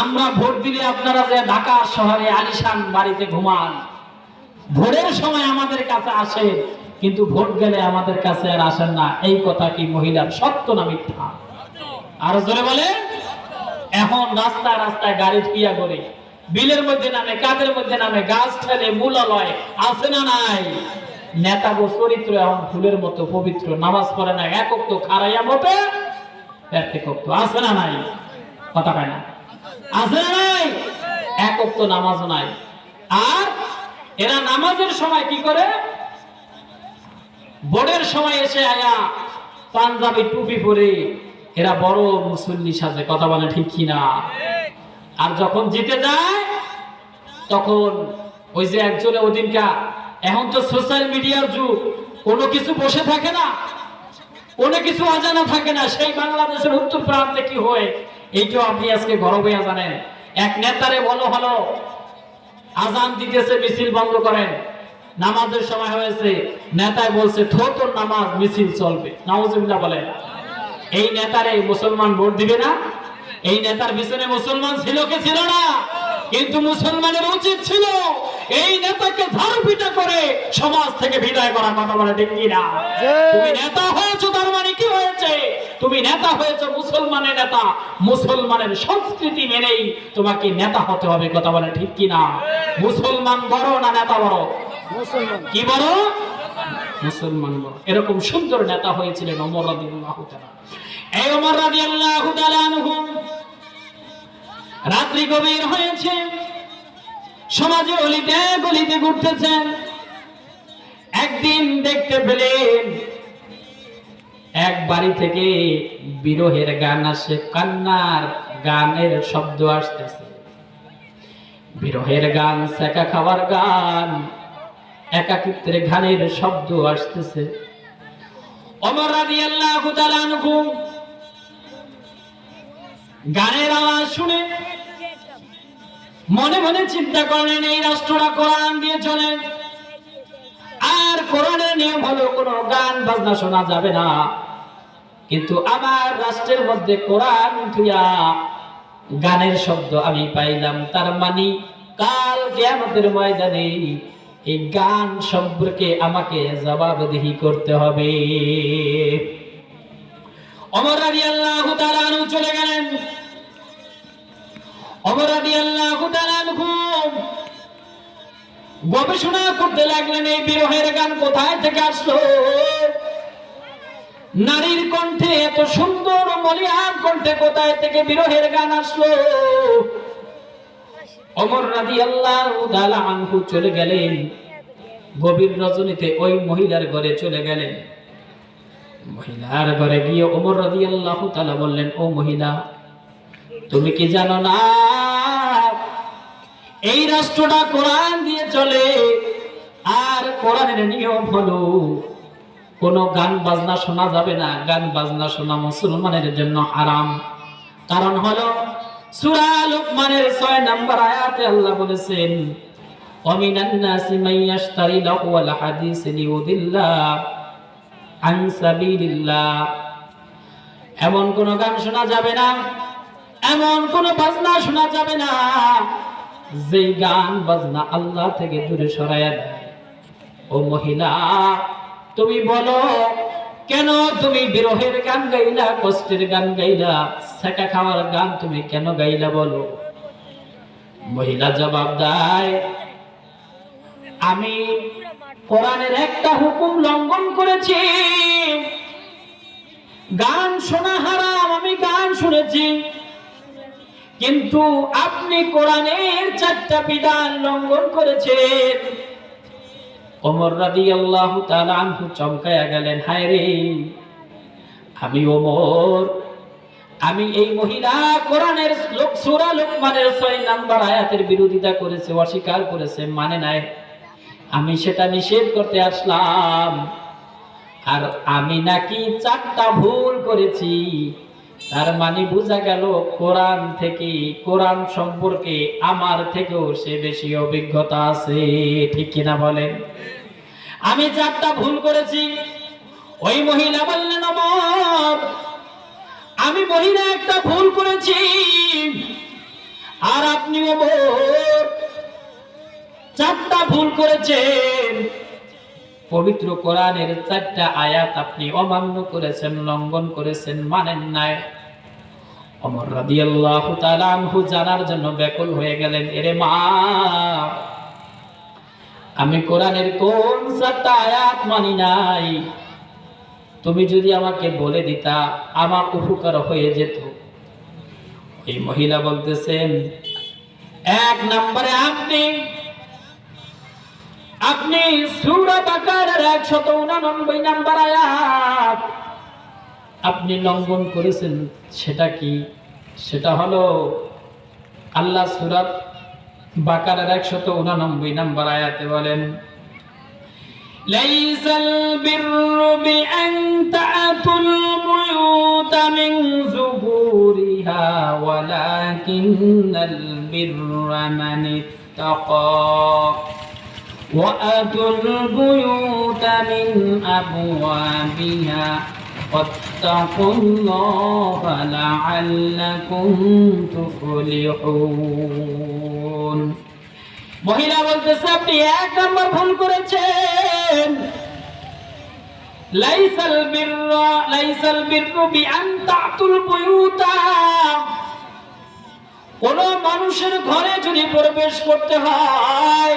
আমরা ভোট দিলে আপনারা যে ঢাকা শহরে আলিশান বাড়িতে ঘুমান। ভোটের সময় আমাদের কাছে আসেন, কিন্তু ভোট গেলে আমাদের কাছে আর আসেন না। এই কথা কি মহিলার সত্য না মিথ্যা? আর জোরে বলে এখন রাস্তায় রাস্তায় গাড়ি থিয়া করে বিলের মধ্যে নামে, কাদের মধ্যে নামে, গাছ ঠেলে মূলালয় আছে না নাই? নেতা গো চরিত্র এখন ফুলের মতো পবিত্র, নামাজ পড়ে না একক তো খারাইয়া মতে আছে না নাই? কথা না? আছে নাই? একক তো নামাজও নাই। আর এরা নামাজের সময় কি করে? বোর্ডের সময় এসে আয়া পাঞ্জাবি টুপি পরে এরা বড় মুসল্লি সাজে, কথা বলে ঠিক কিনা আর যখন জিতে যায়, তখন ওই যে একজনে ওদিনকা, এখন তো সোশ্যাল মিডিয়ার যুগ, কোনো কিছু বসে থাকে না, কোনো কিছু অজানা থাকে না। সেই বাংলাদেশের উত্তর প্রান্তে কি হয়? এইটাও আপনি আজকে গর্বে জানেন। এক নেতারে বলো হলো আজান দিতেছে মিছিল বন্ধ করেন। নামাজের সময় হয়েছে নেতায় বলছে থো নামাজ মিছিল চলবে। নামাজুবিল্লাহ বলে এই নেতারে মুসলমান ভোট দিবে না? এই নেতার পিছনে মুসলমান ছিল কি ছিল না? কিন্তু মুসলমানের উচিত ছিল এই নেতাকে ঝাড়ুপিটা করে সমাজ থেকে বিদায় করার কথা বলে ঠিক কিনা? তুমি নেতা হয়েছো তার মানে কি হয়েছে? তুমি নেতা হয়েছো মুসলমানের নেতা। মুসলমানের সংস্কৃতি মেনেই তোমাকে নেতা হতে হবে কথা বলে ঠিক কিনা মুসলমান বড় না নেতা বড়? মুসলমান। কি বড়? মুসলমান বড়। এরকম সুন্দর নেতা হয়েছিলেন তাআলা। এই তাআলা রাত্রি গভীর হয়েছে। সমাজে অলিতে গলিতে ঘুরতেছেন। একদিন দেখতে পেলেন এক বাড়ি থেকে বিরহের গান আসে, কান্নার গানের শব্দ আসতেছে। বিরহের গান সেকা খাওয়ার গান, একাকিত্বের গানের শব্দ আসতেছে। অমর তাআলা আনহু গানের আওয়াজ শুনে মনে মনে চিন্তা করলেন, এই রাষ্ট্রটা কোরআন দিয়ে চলে। আর কোরআনের নিয়ম হলো কোনো গান, বাজনা শোনা যাবে না। কিন্তু আমার রাষ্ট্রের মধ্যে কোরআন থুয়া গানের শব্দ আমি পাইলাম, তার মানে কাল কিয়ামতের ময়দানে এই গান সম্পর্কে আমাকে জবাবদিহি করতে হবে। অমর তাআলা আনহু চলে গেলেন। অমর তাআলা আনহু গবেষণা করতে লাগলেন, এই বিরহের গান কোথায় থেকে আসলো? নারীর কণ্ঠে এত সুন্দর মলিয়ান কণ্ঠে কোথায় থেকে বিরহের গান আসলো? অমর রাজি আল্লাহ আনহু চলে গেলেন। গভীর রজনীতে ওই মহিলার ঘরে চলে গেলেন। মহিলার ঘরে গিয়ে ওমর রাজি আল্লাহ তালা বললেন, ও মহিলা, তুমি কি জানো না? এই রাষ্ট্রটা কোরআন দিয়ে চলে, আর কোরআনের নিয়ম হলো কোনো গান বাজনা শোনা যাবে না। গান বাজনা শোনা মুসলমানের জন্য হারাম। কারণ হলো, সূরা লুকমানের 6 নম্বর আয়াতে আল্লাহ বলেছেন ওয়ামিনান নাসি মান ইয়াশতারি লাহওয়াল হাদিস লিউদিল্লা আন সাবিলিল্লাহ। এমন কোন গান শোনা যাবে না, এমন কোন বাজনা শোনা যাবে না, যেই গান বাজনা আল্লাহ থেকে দূরে সরাইয়া দেয়। ও মহিলা তুমি বলো, কেন তুমি বিরহের গান গাইলা, কষ্টের গান গাইলা, সেকা খাওয়ার গান তুমি কেন গাইলা বলো? মহিলা জবাব দেয়, আমি কোরআনের একটা হুকুম লঙ্ঘন করেছি। গান শোনা হারাম, আমি গান শুনেছি। কিন্তু আপনি কোরআনের চারটা বিধান লঙ্ঘন করেছেন। ওমর রাদিয়াল্লাহু তাআলা আনহু চমকায়া গেলেন, হায় রে, আমি ওমর। আমি এই মহিলা কোরআনের সূরা লোকমানের 6 নাম্বার আয়াতের বিরোধিতা করেছে, অস্বীকার করেছে মানে নাই। আমি সেটা নিষেধ করতে আসলাম। আর আমি নাকি চারটা ভুল করেছি। তার মানে বোঝা গেল, কোরআন থেকে, কোরআন সম্পর্কে আমার থেকেও সে বেশি অভিজ্ঞতা আছে। ঠিক কিনা বলেন? আমি চারটা ভুল করেছি, ওই মহিলা বললেন, অমর, আমি মহিলা একটা ভুল করেছি, আর আপনি চারটা ভুল করেছেন। পবিত্র কোরআনের চারটা আয়াত আপনি অমান্য করেছেন, লঙ্ঘন করেছেন, মানেন নাই। অমর রাদিয়াল্লাহু তাআলা জানার জন্য ব্যাকুল হয়ে গেলেন, এরে মা আমি কোরআনের কোন চারটা আয়াত মানি নাই। তুমি যদি আমাকে বলে দিতা, আমার উপকার হয়ে যেত। এই মহিলা বলতেছেন, এক নম্বরে আপনি আপনি বাকারার 189 নাম্বার আয়াত আপনি লঙ্ঘন করেছেন, সেটা কি? সেটা হলো আল্লাহ সূরা বাকারার 189 নাম্বার আয়াতে বলেন ليس البر بأن تأتوا البيوت من ظهورها ولكن البر من اتقى وأتوا البيوت من أبوابها واتقوا الله لعلكم تفلحون মহিলা বলতেছে, আপনি এক নম্বর ভুল করেছেন। লাইসাল বিররা, লাইসাল বিররু বিআন তাতুল কোন মানুষের ঘরে যদি প্রবেশ করতে হয়,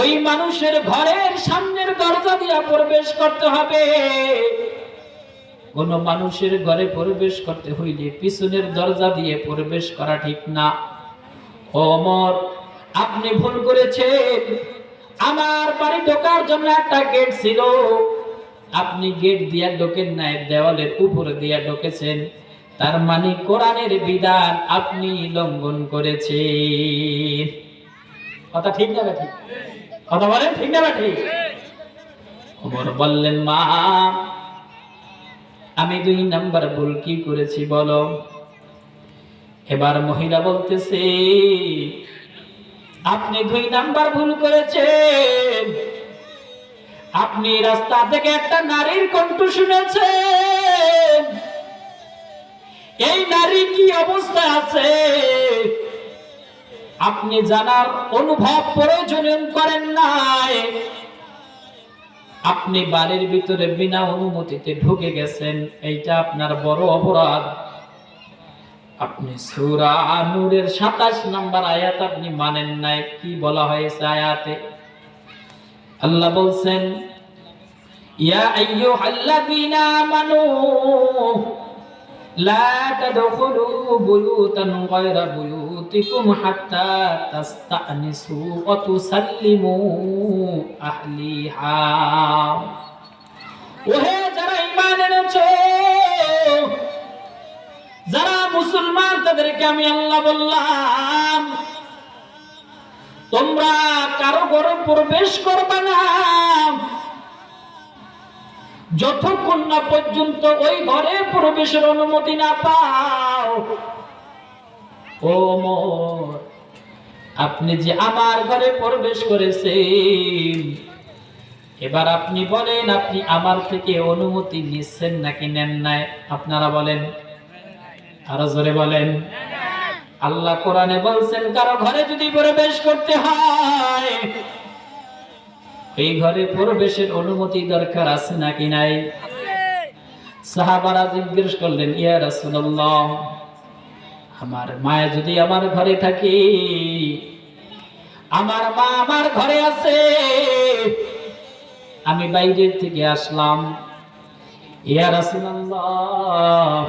ওই মানুষের ঘরের সামনের দরজা দিয়ে প্রবেশ করতে হবে। কোন মানুষের ঘরে প্রবেশ করতে হইলে পিছনের দরজা দিয়ে প্রবেশ করা ঠিক না। ওমর আপনি ভুল করেছেন। আমার বাড়ি ঢোকার জন্য একটা গেট ছিল। আপনি গেট দিয়া ঢোকেন নাই, দেওয়ালের উপরে দিয়া ঢোকেছেন। তার মানে কোরআনের বিধান আপনি লঙ্ঘন করেছেন। কথা ঠিক না ঠিক কথা বলেন ঠিক না ঠিক ওমর বললেন, মা, আমি দুই নাম্বার ভুল কি করেছি বলো? এবার মহিলা বলতেছে আপনি দুই নাম্বার ভুল করেছেন। আপনি রাস্তা থেকে একটা নারীর কণ্ঠ শুনেছেন। এই নারী কি অবস্থায় আছে? আপনি জানার অনুভব প্রয়োজন করেন নাই। আপনি বাড়ির ভিতরে বিনা অনুমতিতে ঢুকে গেছেন। এইটা আপনার বড় অপরাধ। আপনি সূরা নূরের 27 নাম্বার আয়াত আপনি মানেন নাই, কি বলা হয়েছে আয়াতে? আল্লাহ বলছেন, ইয়া আইয়ুহাল্লাযীনা আমানু লা তাদখুলু বুয়ুতান গায়রা বুয়ুতিকুম হাত্তা তাস্তানিসু ওয়া তুসাল্লিমু আহলিহা। ওহে, যারা ঈমান এনেছো মুসলমান, তাদেরকে আমি আল্লাহ বললাম, তোমরা কারও ঘরে প্রবেশ করবে না। যতক্ষণ না পর্যন্ত ওই ঘরে প্রবেশের অনুমতি না পাও, ও আপনি যে আমার ঘরে প্রবেশ করেছেন, এবার আপনি বলেন, আপনি আমার থেকে অনুমতি নিচ্ছেন নাকি নেন নাই? আপনারা বলেন। আরও জোরে বলেন, আল্লাহ কোরআনে বলছেন, কারও ঘরে যদি প্রবেশ করতে হয়, এই ঘরে প্রবেশের অনুমতি দরকার আছে নাকি নাই? সাহাবারা জিজ্ঞেস করলেন, ইয়া রাসূলুল্লাহ, আমার মায়া যদি আমার ঘরে থাকে, আমার মা আমার ঘরে আছে, আমি বাইরের থেকে আসলাম। ইয়া রাসূলুল্লাহ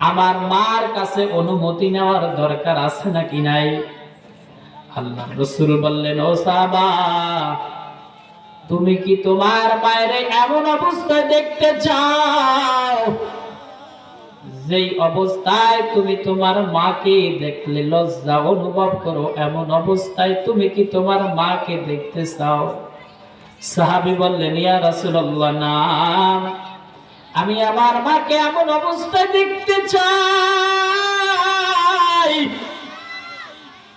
আমার মার কাছে অনুমতি নেওয়ার দরকার আছে নাকি নাই? আল্লাহ রসুল বললেন, ও সাবা তুমি কি তোমার বাইরে এমন অবস্থায় দেখতে চাও? যেই অবস্থায় তুমি তোমার মাকে দেখলে লজ্জা অনুভব করো, এমন অবস্থায় তুমি কি তোমার মাকে দেখতে চাও? সাহাবি বললেন, ইয়া রাসূলুল্লাহ, না। আমি আমার মাকে এমন অবস্থায় দেখতে চাই।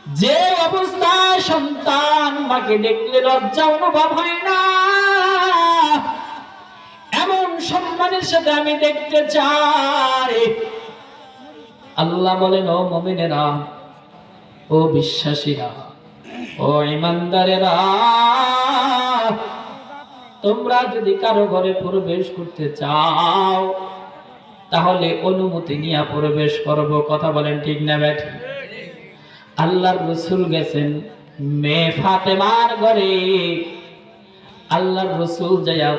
যে অবস্থায় সন্তান মাকে দেখলে লজ্জা অনুভব হয় না। এমন সম্মান আসমানের সাথে আমি দেখতে চাই। আল্লাহ বলেন, ও মমিনেরা, ও বিশ্বাসীরা, ও ইমানদারেরা তোমরা যদি কারও ঘরে প্রবেশ করতে চাও, তাহলে অনুমতি নিয়ে প্রবেশ করব। কথা বলেন ঠিক না ব্যাঠি আল্লাহর রসুল গেছেন মেয়ে ফাতেমার ঘরে। আল্লাহর রসুল যাইয়া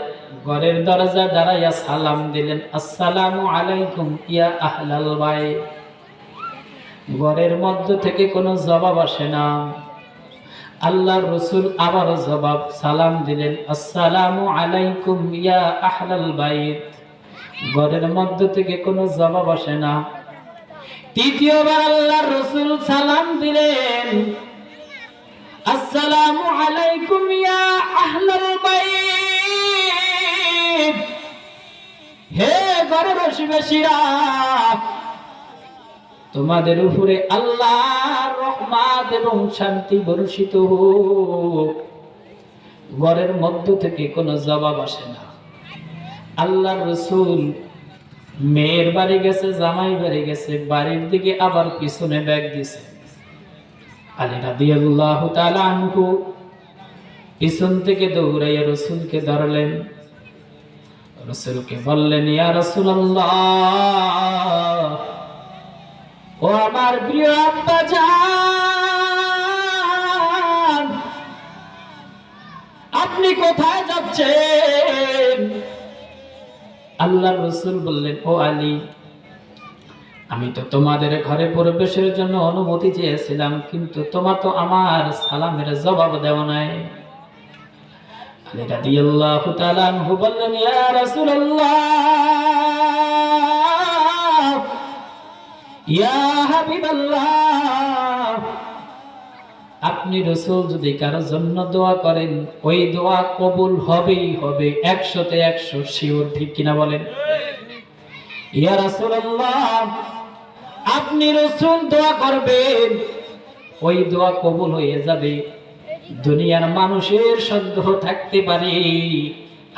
ঘরের দরজা দাঁড়াইয়া সালাম দিলেন, আসসালামু আলাইকুম ইয়া আহলাল বাই ঘরের মধ্য থেকে কোনো জবাব আসে না। আল্লাহর রসুল আবার জবাব সালাম দিলেন, আসসালামু আলাইকুম ইয়া আহলাল বাইত। ঘরের মধ্য থেকে কোনো জবাব আসে না। তৃতীয়বার আল্লাহ রসুল সালাম দিলেন, আসসালামু আলাইকুম ইয়া আহলাল বাইত। হে ঘরের অধিবাসীরা তোমাদের উপরে আল্লাহর রহমত এবং শান্তি বর্ষিত হোক। ঘরের মধ্য থেকে কোনো জবাব আসে না। আল্লাহর রসুল মেয়ের বাড়ি গেছে, জামাই বাড়ি গেছে, বাড়ির দিকে আবার পিছনে ব্যাগ দিছে আলী রাদিয়াল্লাহু আনহু পিছন থেকে দৌড়াইয়া রসুলকে ধরলেন। রসুলকে বললেন, ইয়া রাসূলুল্লাহ ও আমার প্রিয় আব্বা যান আপনি কোথায় যাচ্ছেন? আল্লাহ রসুল বললেন, ও আলী, আমি তো তোমাদের ঘরে প্রবেশের জন্য অনুমতি চেয়েছিলাম, কিন্তু তোমার তো আমার সালামের জবাব দেওয়া নাই। আলী রাদিয়াল্লাহু তাআলা বললেন, ইয়া রাসূলুল্লাহ আপনি রসুল যদি কারও জন্য দোয়া করেন, ওই দোয়া কবুল হবেই হবে, একশোতে একশো শিওর, ঠিক কিনা বলেন? ইয়া রাসূলুল্লাহ, আপনি রসুল দোয়া করবেন, ওই দোয়া কবুল হয়ে যাবে। দুনিয়ার মানুষের সন্দেহ থাকতে পারে।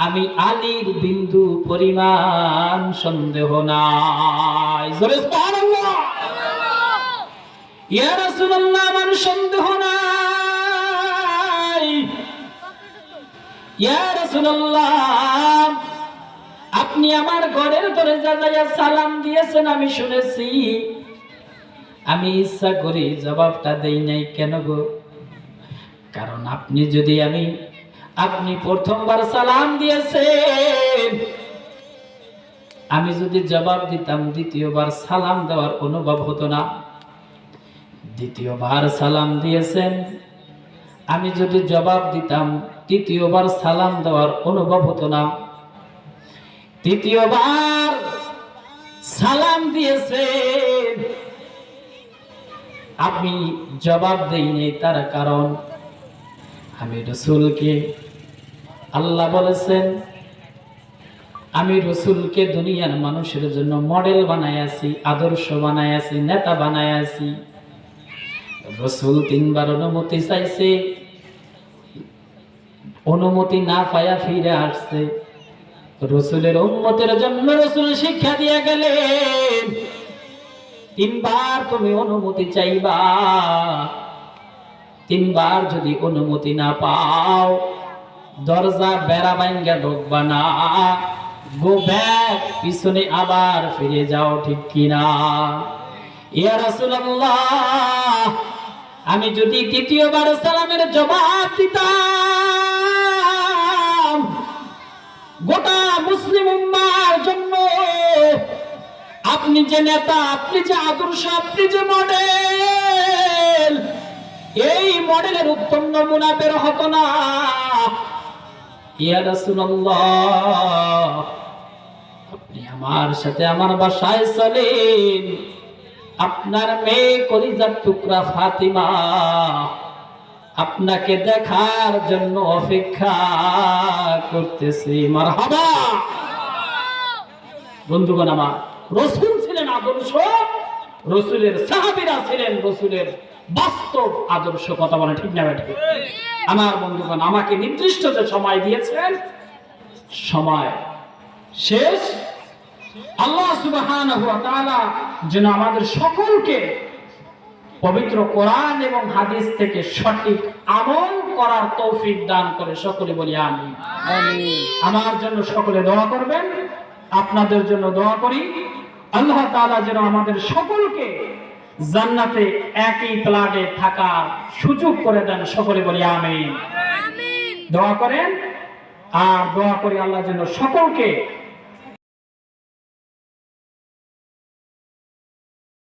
আমি আলীর বিন্দু পরিমাণ সন্দেহ নাই। আমার সন্দেহ নাই। আপনি আমার ঘরের দরজা যাইয়া সালাম দিয়েছেন, আমি শুনেছি। আমি ইচ্ছা করি জবাবটা দেই নাই, কেন গো? কারণ আপনি যদি আমি আপনি প্রথমবার সালাম দিয়েছেন। আমি যদি জবাব দিতাম, দ্বিতীয়বার সালাম দেওয়ার অনুভব হতো না। দ্বিতীয়বার সালাম দিয়েছেন। আমি যদি জবাব দিতাম, তৃতীয়বার সালাম দেওয়ার অনুভব হতো না। তৃতীয়বার সালাম দিয়েছেন। আমি জবাব দেইনি, তার কারণ আমি রসুলকে আল্লাহ বলেছেন, আমি রসুলকে দুনিয়ার মানুষের জন্য মডেল বানায় আছি, আদর্শ বানায় আছি, নেতা বানায় আছি। রসুল তিনবার অনুমতি চাইছে, অনুমতি না পায়া ফিরে আসছে। রসুলের উন্মতের জন্য রসুল শিক্ষা দিয়ে গেলেন, তিনবার তুমি অনুমতি চাইবা, তিনবার যদি অনুমতি না পাও দরজা বেড়া ভাঙ্গা ঢুকবা না। গো ব্যাক পিছনে আবার ফিরে যাও ঠিক কিনা। ইয়া রাসূলুল্লাহ, আমি যদি দ্বিতীয়বার সালামের জবাব দিতাম, গোটা মুসলিম উম্মার জন্য আপনি যে নেতা, আপনি যে আদর্শ, আপনি যে মডেল, এই মডেলের উত্তম নমুনা বের হতো না। ইয়া আপনি আমার সাথে আমার বাসায় চলেন। আপনার মেয়ে কলিজার টুকরা ফাতিমা আপনাকে দেখার জন্য অপেক্ষা করতেছি। মারহাবা। বন্ধুগণ আমার রসুল ছিলেন আদর্শ রসুলের সাহাবীরা ছিলেন রসুলের বাস্তব আদর্শ কথা বলে ঠিক না ব্যাঠে আমার বন্ধুগণ আমাকে নির্দিষ্ট যে সময় দিয়েছেন সময় শেষ। আল্লাহ সুবহানাহু ওয়া যেন আমাদের সকলকে পবিত্র কোরআন এবং হাদিস থেকে সঠিক আমল করার তৌফিক দান করে সকলে বলি আমি আমার জন্য সকলে দোয়া করবেন আপনাদের জন্য দোয়া করি। আল্লাহ তালা যেন আমাদের সকলকে জান্নাতে একই প্লাটে থাকার সুযোগ করে দেন সকলে বলি আমি দোয়া করেন আর দোয়া করি আল্লাহ যেন সকলকে